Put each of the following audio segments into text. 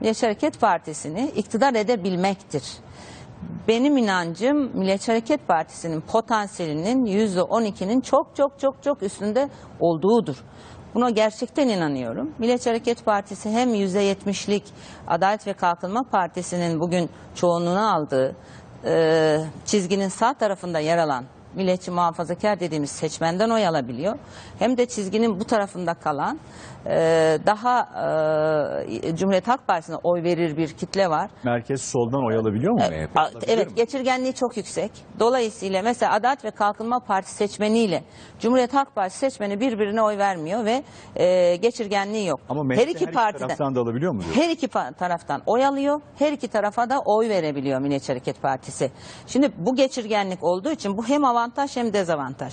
Milliyetçi Hareket Partisi'ni iktidar edebilmektir. Benim inancım Milliyetçi Hareket Partisi'nin potansiyelinin %12'nin çok çok çok çok üstünde olduğudur. Buna gerçekten inanıyorum. Milliyetçi Hareket Partisi hem %70'lik Adalet ve Kalkınma Partisi'nin bugün çoğunluğunu aldığı e, çizginin sağ tarafında yer alan milliyetçi muhafazakar dediğimiz seçmenden oy alabiliyor. Hem de çizginin bu tarafında kalan e, daha e, Cumhuriyet Halk Partisi'ne oy verir bir kitle var. Merkez soldan oy alabiliyor mu? A- Alabiliyor Evet geçirgenliği çok yüksek. Dolayısıyla mesela Adalet ve Kalkınma Partisi seçmeniyle Cumhuriyet Halk Partisi seçmeni birbirine oy vermiyor ve e, geçirgenliği yok. Ama her iki partiden taraftan da alabiliyor mu diyor? her iki taraftan oy alıyor. Her iki tarafa da oy verebiliyor Milliyetçi Hareket Partisi. Şimdi bu geçirgenlik olduğu için bu hem avantaj hem dezavantaj.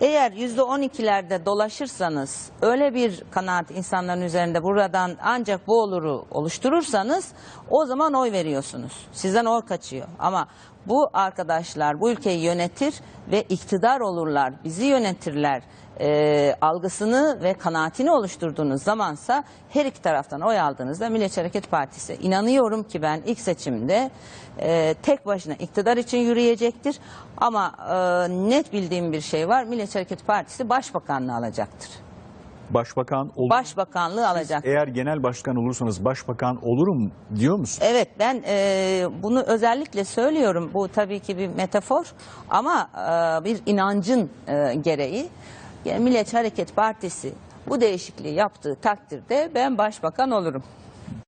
Eğer %12'lerde dolaşırsanız öyle bir kanaat insanların üzerinde buradan ancak bu oluru oluşturursanız o zaman oy veriyorsunuz. Sizden oy kaçıyor. Ama bu arkadaşlar bu ülkeyi yönetir ve iktidar olurlar, bizi yönetirler e, algısını ve kanaatini oluşturduğunuz zamansa her iki taraftan oy aldığınızda Milliyetçi Hareket Partisi inanıyorum ki ben ilk seçimde e, tek başına iktidar için yürüyecektir. Ama e, net bildiğim bir şey var Milliyetçi Hareket Partisi başbakanlığı alacaktır. Başbakan olur. Başbakanlığı alacaktır. Eğer genel başkan olursanız başbakan olurum diyor musun? Evet ben e, bunu özellikle söylüyorum. Bu tabii ki bir metafor ama e, bir inancın e, gereği. Yani Milliyetçi Hareket Partisi bu değişikliği yaptığı takdirde ben başbakan olurum.